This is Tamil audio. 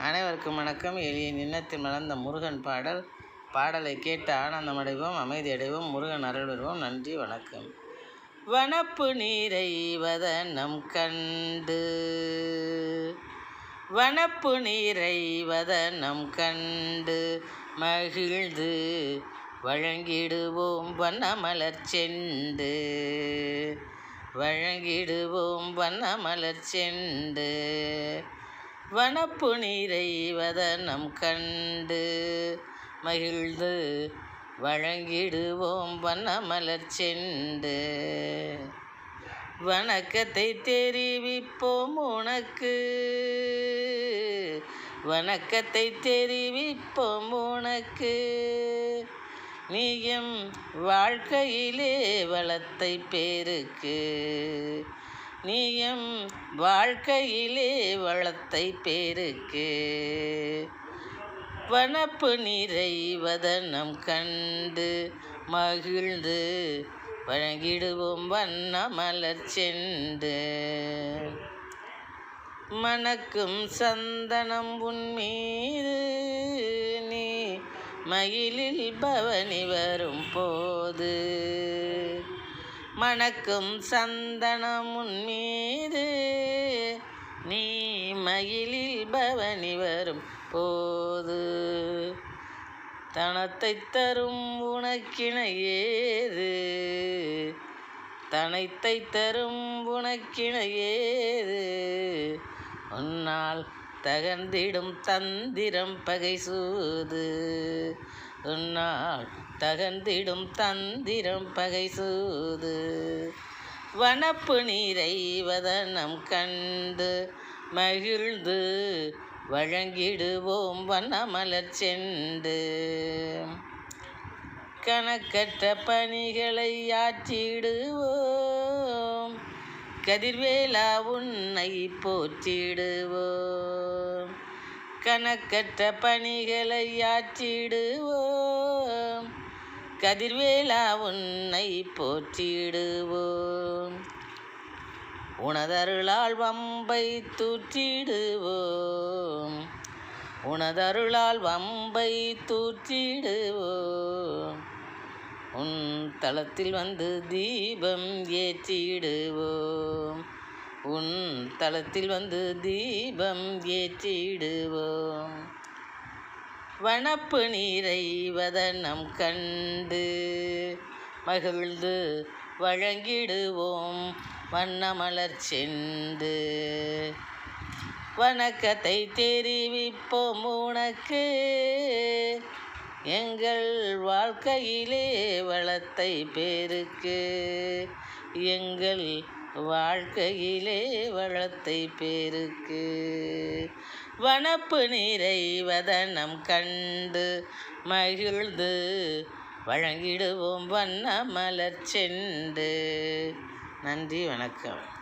அனைவருக்கும் வணக்கம். எளிய நின்னத்தில் மலர்ந்த முருகன் பாடல். பாடலை கேட்டு ஆனந்தமடைவோம் அமைதி அடைவோம் முருகன் அருள் நன்றி வணக்கம். வனப்பு நீரை கண்டு. வனப்பு நீரை கண்டு. மகிழ்ந்து வழங்கிடுவோம் வண்ணமலர் செண்டு. வழங்கிடுவோம் வண்ணமலர் செண்டு. வனப்பு நீரை வதனம் கண்டு மகிழ்ந்து வழங்கிடுவோம் வண்ணமலர் செண்டு. வணக்கத்தை தெரிவிப்போம் உனக்கு. வணக்கத்தை தெரிவிப்போம் உனக்கு. நீயும் வாழ்க்கையிலே வளத்தை பேருக்கு. நீயும் வாழ்க்கையிலே வளத்தை பேருக்கு. வனப்பு நீரை வதனம் கண்டு மகிழ்ந்து வழங்கிடுவோம் வண்ண மலர் செண்டு. மணக்கும் சந்தனம் உன்மீது நீ மயிலில் பவனி வரும் போது. மணக்கும் சந்தனம் உன் மீது நீ மயிலில் பவனி வரும் போது தனத்தை தரும் உனக்கிணையேது? தனத்தை தரும் உனக்கிணையேது? உன்னால் தகர்ந்திடும் தந்திரம் பகை சூது. உன்னால் தகந்திடும் தந்திரம் பகை சூது வனப்பு நீரை வதனம் கண்டு மகிழ்ந்து வழங்கிடுவோம் வண்ணமலர் செண்டு. கணக்கற்ற பணிகளை ஆற்றிடுவோம். கதிர்வேலா உன்னை போற்றிடுவோம். கணக்கற்ற பணிகளை ஆற்றிடுவோம். கதிர்வேலா உன்னை போற்றிடுவோம். உனதருளால் வம்பை தூற்றிடுவோம். உனதருளால் வம்பை தூற்றிடுவோம். உன் தளத்தில் வந்து தீபம் ஏற்றிடுவோம். தளத்தில் வந்து தீபம் ஏற்றிடுவோம். வனப்பு நீரை வதனம் கண்டு மகிழ்ந்து வழங்கிடுவோம் வண்ணமலர் சென்று வணக்கத்தை தெரிவிப்போம் உனக்கு. எங்கள் வாழ்க்கையிலே வளத்தை பேருக்கு. எங்கள் வாழ்க்கையிலே வளத்தை பேருக்கு. வனப்பு நீரை வதனம் கண்டு மகிழ்ந்து வழங்கிடுவோம் வண்ண மலர் செண்டு. நன்றி வணக்கம்.